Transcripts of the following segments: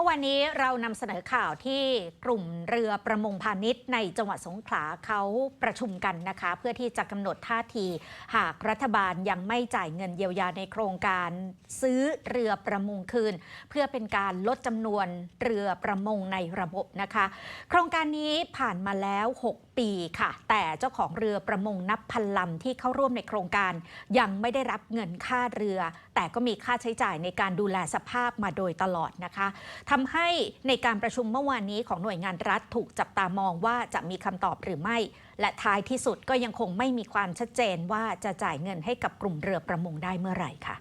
มื่อวานนี้เรานำเสนอข่าวที่กลุ่มเรือประมงพาณิชย์ในจังหวัดสงขลาเขาประชุมกันนะคะ เพื่อที่จะกำหนดท่าที หากรัฐบาลยังไม่จ่ายเงินเยียวยาในโครงการซื้อเรือประมงคืน เพื่อเป็นการลดจำนวนเรือประมงในระบบนะคะ โครงการนี้ผ่านมาแล้ว 6 ปีค่ะ แต่เจ้าของเรือประมงนับพันลำที่เข้าร่วมในโครงการ ยังไม่ได้รับเงินค่าเรือ แต่ก็มีค่าใช้จ่ายในการดูแลสภาพมาโดยตลอดนะคะทำให้ในการประชุมเมื่อวานนี้ของหน่วยงานรัฐถูกจับตามองว่าจะมีคำตอบหรือไม่ และท้ายที่สุดก็ยังคงไม่มีความชัดเจนว่าจะจ่ายเงินให้กับกลุ่มเรือประมงได้เมื่อไหร่ค่ะ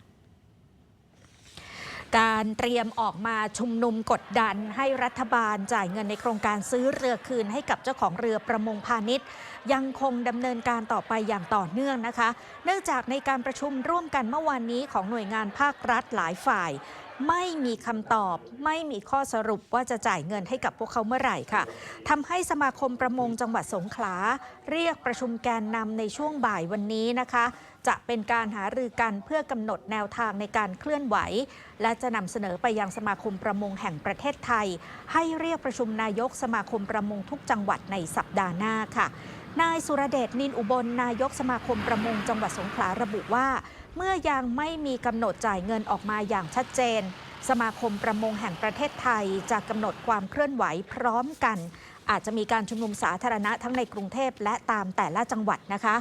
การเตรียมออกมาชุมนุมกดดันให้รัฐบาลจ่ายเงินในโครงการซื้อเรือคืนให้กับเจ้าของเรือประมงพาณิชย์ ยังคงดำเนินการต่อไปอย่างต่อเนื่องนะคะ เนื่องจากในการประชุมร่วมกันเมื่อวานนี้ของหน่วยงานภาครัฐหลายฝ่าย ไม่มีคำตอบ ไม่มีข้อสรุปว่าจะจ่ายเงินให้กับพวกเขาเมื่อไหร่ค่ะทำให้สมาคมประมงจังหวัดสงขลา เรียกประชุมแกนนำในช่วงบ่ายวันนี้นะคะ จะเป็นการหารือกันเพื่อกำหนดแนวทางในการเคลื่อนไหว และจะนำเสนอไปยังสมาคมประมงแห่งประเทศไทย ให้เรียกประชุมนายกสมาคมประมงทุกจังหวัดในสัปดาห์หน้าค่ะนายสุรเดชนินอุบลนายกสมาคมประมงจังหวัดสงขลาระบุว่า เมื่อยังไม่มีกำหนดจ่ายเงินออกมาอย่างชัดเจน สมาคมประมงแห่งประเทศไทยจะกำหนดความเคลื่อนไหวพร้อมกัน อาจจะมีการชุมนุมสาธารณะทั้งในกรุงเทพและตามแต่ละจังหวัดนะคะ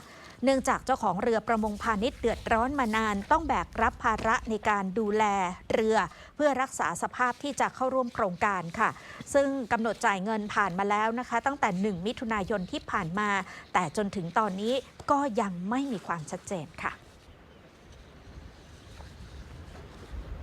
เนื่องจากเจ้าของเรือประมงพาณิชย์เดือดร้อนมานาน ต้องแบกรับภาระในการดูแลเรือ เพื่อรักษาสภาพที่จะเข้าร่วมโครงการค่ะ ซึ่งกำหนดจ่ายเงินผ่านมาแล้วนะคะ ตั้งแต่ 1 มิถุนายนที่ผ่านมา แต่จนถึงตอนนี้ก็ยังไม่มีความชัดเจนค่ะ